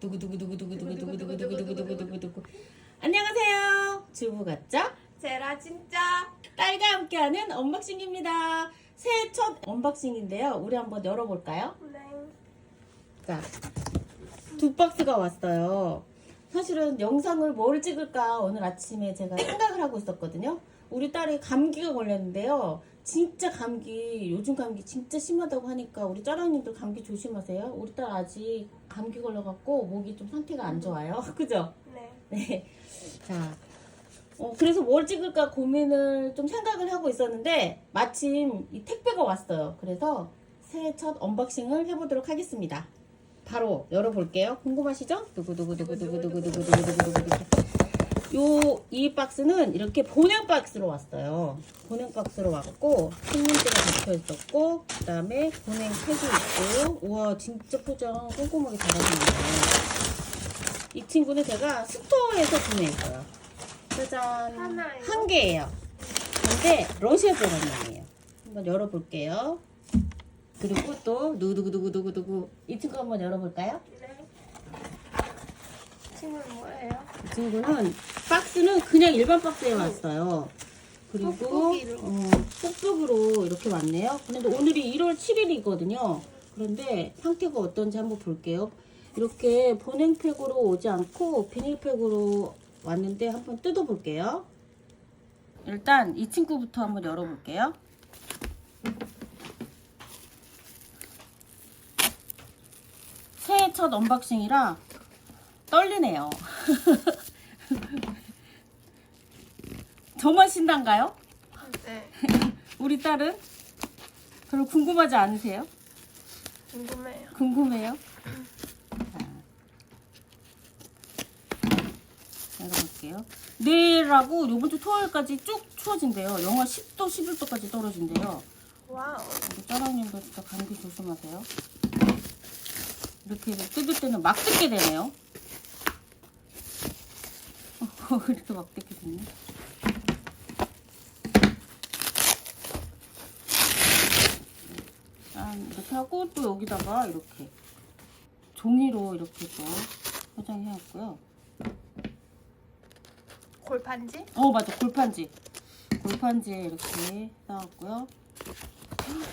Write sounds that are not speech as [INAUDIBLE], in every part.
두구두구두구두구두구두구두구두구두구두구 안녕하세요 주부 같죠? 제라 진짜 딸과 함께하는 언박싱입니다 새해 첫 언박싱인데요 우리 한번 열어볼까요? 네. 자, 두 박스가 왔어요. 사실은 영상을 뭘 찍을까 오늘 아침에 제가 생각을 하고 있었거든요. 우리 딸이 감기가 걸렸는데요. 진짜 감기, 요즘 감기 진짜 심하다고 하니까 우리 짜랑님들 감기 조심하세요. 우리 딸 아직 감기 걸려갖고 목이 좀 상태가 안 좋아요. [LAUGHS] 그죠? 네. 네. 자, 어, 그래서 뭘 찍을까 고민을 좀 생각을 하고 있었는데 마침 이 택배가 왔어요. 그래서 새해 첫 언박싱을 해보도록 하겠습니다. 바로 열어볼게요. 궁금하시죠? 두구두구두구두구두구두구두구두구두구. 요, 이 박스는 이렇게 보냉 박스로 왔어요. 보냉 박스로 왔고, 신문지가 박혀 있었고, 그 다음에 보냉 팩이 있고, 우와, 진짜 포장 꼼꼼하게 잘하셨네요. 이 친구는 제가 스토어에서 구매했어요. 짜잔. 하나예요? 한 개예요. 근데 러시아 제품이에요. 한번 열어볼게요. 그리고 또 누구누구누구누구 이 친구 한번 열어볼까요? 네. 친구는 뭐예요? 이 친구는 박스는 그냥 일반 박스에 왔어요. 그리고 뽁뽁이로. 어, 뽁뽁이로 이렇게 왔네요. 그런데 오늘이 1월 7일이거든요. 그런데 상태가 어떤지 한번 볼게요. 이렇게 보냉팩으로 오지 않고 비닐팩으로 왔는데 한번 뜯어볼게요. 일단 이 친구부터 한번 열어볼게요. 새해 첫 언박싱이라 떨리네요. [LAUGHS] 저만 신단가요? 네. [LAUGHS] 우리 딸은? 별로 궁금하지 않으세요? 궁금해요. 궁금해요? 자, 열어볼게요. 내일하고 이번 주 토요일까지 쭉 추워진대요. 영하 10도, 11도까지 떨어진대요. 와우. 우리 짜랑님도 진짜 감기 조심하세요. 이렇게 뜯을 때는 막 뜯게 되네요. 어, 이렇게 막 뜯게 되네. 짠, 이렇게 하고 또 여기다가 이렇게 종이로 이렇게 또 포장해왔고요. 골판지? 어 맞아. 골판지. 골판지에 이렇게 쌓았고요.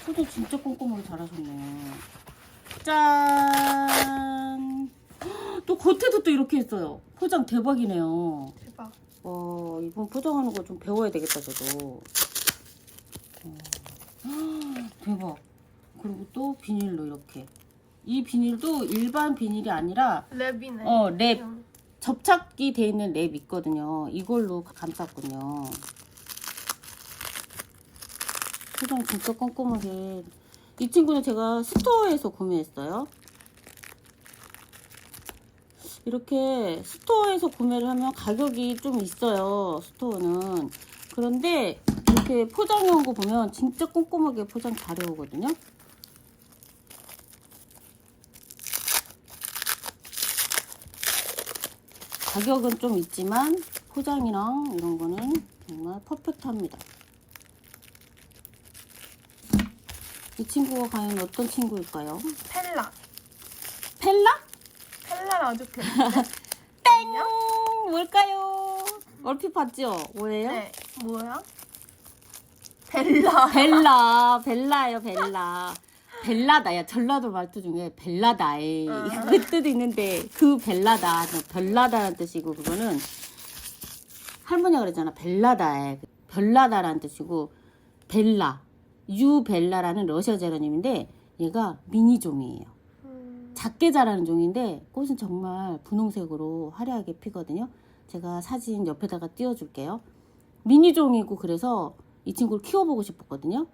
포장 진짜 꼼꼼하게 잘하셨네. 짠또 겉에도 또 이렇게 했어요. 포장 대박이네요 와 이번 포장하는 거 좀 배워야 되겠다 저도 어. 대박 그리고 또 비닐로 이렇게 이 비닐도 일반 비닐이 아니라 랩이네. 어, 랩. 음. 접착이 돼 있는 랩 있거든요. 이걸로 감쌌군요. 포장 진짜 꼼꼼하게. 이 친구는 제가 스토어에서 구매했어요. 이렇게 스토어에서 구매를 하면 가격이 좀 있어요. 스토어는. 그런데 이렇게 포장해 온 거 보면 진짜 꼼꼼하게 포장 잘 해오거든요. 가격은 좀 있지만 포장이랑 이런 거는 정말 퍼펙트합니다. 이 친구가 과연 어떤 친구일까요? 펠라. 펠라? 펠라는 아주 그. 땡! 뭘까요? 얼핏 봤죠? 뭐예요? 네. 뭐야? 벨라. 벨라, 벨라예요, 벨라. 벨라다야. 전라도 말투 중에 벨라다에 어. 그 뜻이 있는데 그 벨라다, 별나다라는 뜻이고 그거는 할머니가 그랬잖아. 벨라다에 별나다라는 뜻이고 벨라, 유벨라라는 러시아 제라늄인데 얘가 미니종이에요. 음, 작게 자라는 종인데 꽃은 정말 분홍색으로 화려하게 피거든요. 제가 사진 옆에다가 띄워줄게요. 미니종이고 그래서 이 친구를 키워보고 싶었거든요.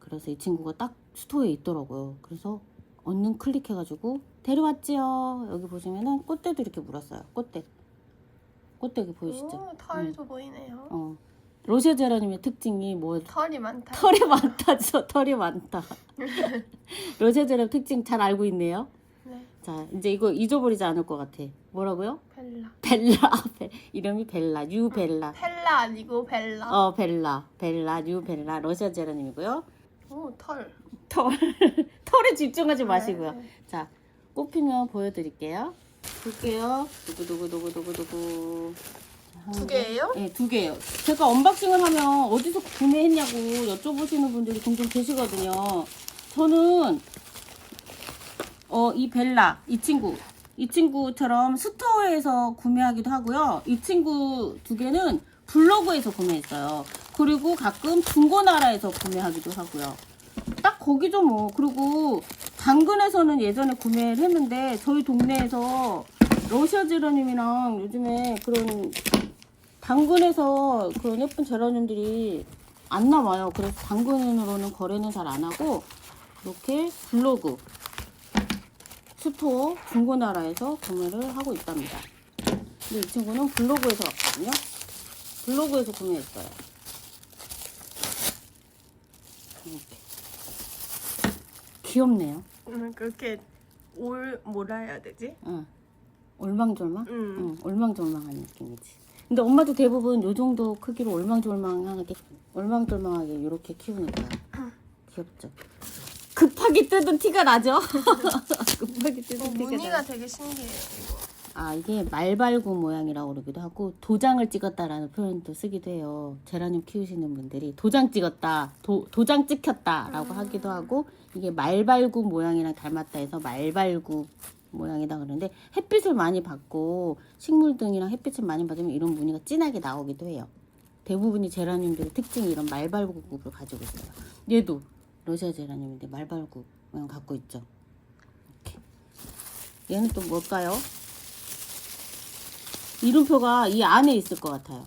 그래서 이 친구가 딱 스토어에 있더라고요. 그래서 얼른 클릭해가지고 데려왔지요. 여기 보시면은 꽃대도 이렇게 물었어요. 꽃대. 꽃대 보이시죠? 오, 털도 보이네요. 어. 로시아 제라늄의 특징이 뭐 털이 많다. 털이 많다죠. [LAUGHS] 털이 많다. [LAUGHS] 로시아 제라늄 특징 잘 알고 있네요. 네. 자, 이제 이거 잊어버리지 않을 것 같아. 뭐라고요? 벨라. 벨라. 벨- 이름이 벨라. 유 벨라. 펠라 아니고 벨라. 어, 벨라. 벨라. 유 벨라. 러시아 제라늄이고요. 오, 털. 털. [LAUGHS] 털에 집중하지 마시고요. 네, 네. 자, 꽃 피면 보여드릴게요. 볼게요. 두구두구두구두구두구. 두 개예요? 네, 두 개예요. 제가 언박싱을 하면 어디서 구매했냐고 여쭤보시는 분들이 종종 계시거든요. 저는 어, 이 벨라 이 친구 이 친구처럼 스토어에서 구매하기도 하고요. 이 친구 두 개는 블로그에서 구매했어요. 그리고 가끔 중고나라에서 구매하기도 하고요. 딱 거기죠 뭐. 그리고 당근에서는 예전에 구매를 했는데 저희 동네에서 러시아 제라늄이랑 요즘에 그런 당근에서 그런 예쁜 제라늄들이 안 나와요. 그래서 당근으로는 거래는 잘 안 하고 이렇게 블로그 스토어 중고나라에서 구매를 하고 있답니다. 근데 이 친구는 블로그에서 왔거든요. 블로그에서 구매했어요. 이렇게. 귀엽네요. 음, 그렇게 올 뭐라 해야 되지? 응. 올망졸망? 음. 응, 올망졸망한 느낌이지. 근데 엄마도 대부분 요 정도 크기로 올망졸망하게, 올망졸망하게 이렇게 키우는 거야. 귀엽죠? 급하게 뜯은 티가 나죠? [LAUGHS] 급하게 뜯은 어, 티가 무늬가 나. 되게 신기해요. 이거. 아, 이게 말발구 모양이라고 그러기도 하고, 도장을 찍었다라는 표현도 쓰기도 해요. 제라늄 키우시는 분들이 도장 찍었다, 도, 도장 찍혔다라고 하기도 하고, 이게 말발구 모양이랑 닮았다 해서 말발구 모양이다 그러는데, 햇빛을 많이 받고, 식물 등이랑 햇빛을 많이 받으면 이런 무늬가 진하게 나오기도 해요. 대부분이 제라늄들의 특징이 이런 말발구급을 가지고 있어요. 얘도 러시아 제라늄인데 말발구 모양 갖고 있죠. 이렇게. 얘는 또 뭘까요? 이름표가 이 안에 있을 것 같아요.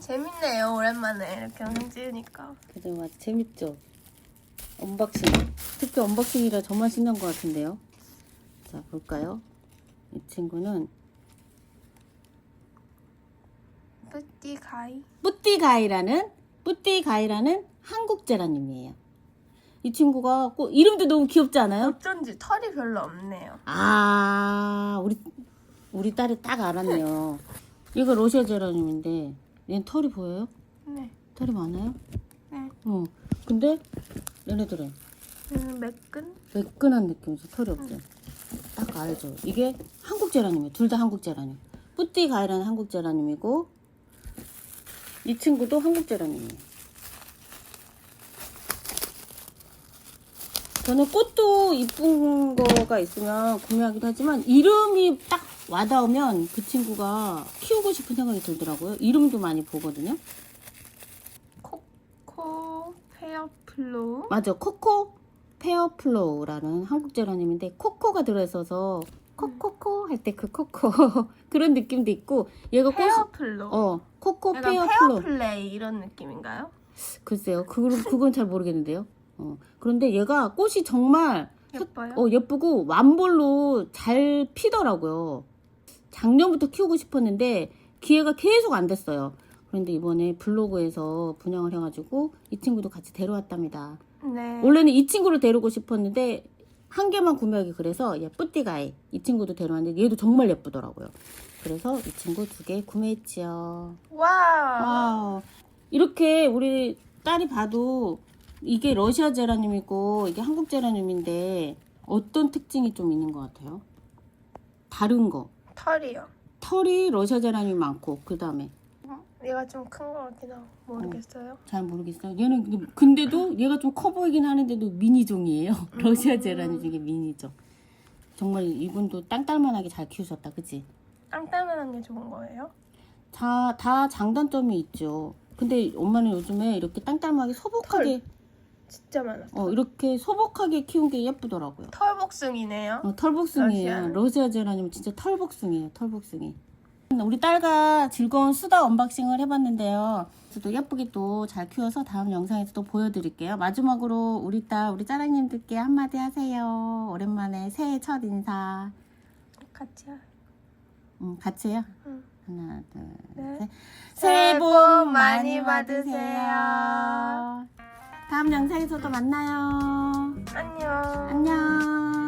재밌네요. 오랜만에 이렇게 찍으니까. 그죠, 맞 재밌죠? 언박싱. 특히 언박싱이라 저만 신난 것 같은데요. 자, 볼까요? 이 친구는 뿌띠 가이. 뿌띠가이라는, 뿌띠가이라는 한국 제라늄이에요. 이 친구가 꼭, 이름도 너무 귀엽지 않아요? 어쩐지 털이 별로 없네요. 아, 우리, 우리 딸이 딱 알았네요. 이거 러시아 제라늄인데, 얘는 털이 보여요? 네. 털이 많아요? 네. 어. 근데, 얘네들은 음, 매끈? 매끈한 느낌이죠. 털이 없죠. 딱 알죠. 이게 한국 제라늄이에요. 둘 다 한국 제라늄. 뿌띠 가이라는 한국 제라늄이고 이 친구도 한국 제라늄이에요. 저는 꽃도 이쁜 거가 있으면 구매하기도 하지만 이름이 딱 와닿으면 그 친구가 키우고 싶은 생각이 들더라고요. 이름도 많이 보거든요. 코코 페어 플로우. 맞아. 코코 페어 플로우라는 한국 제라늄인데 코코가 들어있어서 코코코 할 때 그 코코 [LAUGHS] 그런 느낌도 있고 얘가 꽃이 페어 플로우. 어 코코 약간 페어플로우 페어플레이 이런 느낌인가요? 글쎄요 그건 그건 잘 모르겠는데요 어 그런데 얘가 꽃이 정말 예뻐요. 어 예쁘고 완볼로 잘 피더라고요 작년부터 키우고 싶었는데 기회가 계속 안 됐어요 그런데 이번에 블로그에서 분양을 해가지고 이 친구도 같이 데려왔답니다 네. 원래는 이 친구를 데리고 싶었는데 한 개만 구매하기 그래서 얘 뿌띠가이 이 친구도 데려왔는데 얘도 정말 예쁘더라고요. 그래서 이 친구 두 개 구매했지요. 와. 와우. 이렇게 우리 딸이 봐도 이게 러시아 제라늄이고 이게 한국 제라늄인데 어떤 특징이 좀 있는 것 같아요? 다른 거. 털이요. 털이 러시아 제라늄이 많고 그 다음에 음, 얘가 좀큰것 같긴 하고 모르겠어요. 잘 모르겠어요. 얘는 근데- 근데도 얘가 좀 커 보이긴 하는데도 미니종이에요. [LAUGHS] 러시아 제라늄 중에 미니종. 정말 이분도 땅딸만하게 잘 키우셨다, 그치? 땅땅한 게 좋은 거예요? 다, 다 장단점이 있죠. 근데 엄마는 요즘에 이렇게 땅딸하게 소복하게, 진짜 많아. 어, 이렇게 소복하게 키운 게 예쁘더라고요. 털복숭이네요. 어, 털복숭이에요. 러시아. 러시아 제라늄 진짜 털복숭이에요. 털복숭이. 우리 딸과 즐거운 수다 언박싱을 해봤는데요. 저도 예쁘게 또 잘 키워서 다음 영상에서 또 보여드릴게요. 마지막으로 우리 딸, 우리 짜랑님들께 한마디 하세요. 오랜만에 새해 첫 인사. 같이 하- 음, 같이 해요. 응. 하나, 둘, 네. 셋. 새해 복 많이 받으세요. 다음 영상에서 또 만나요. 안녕. 안녕.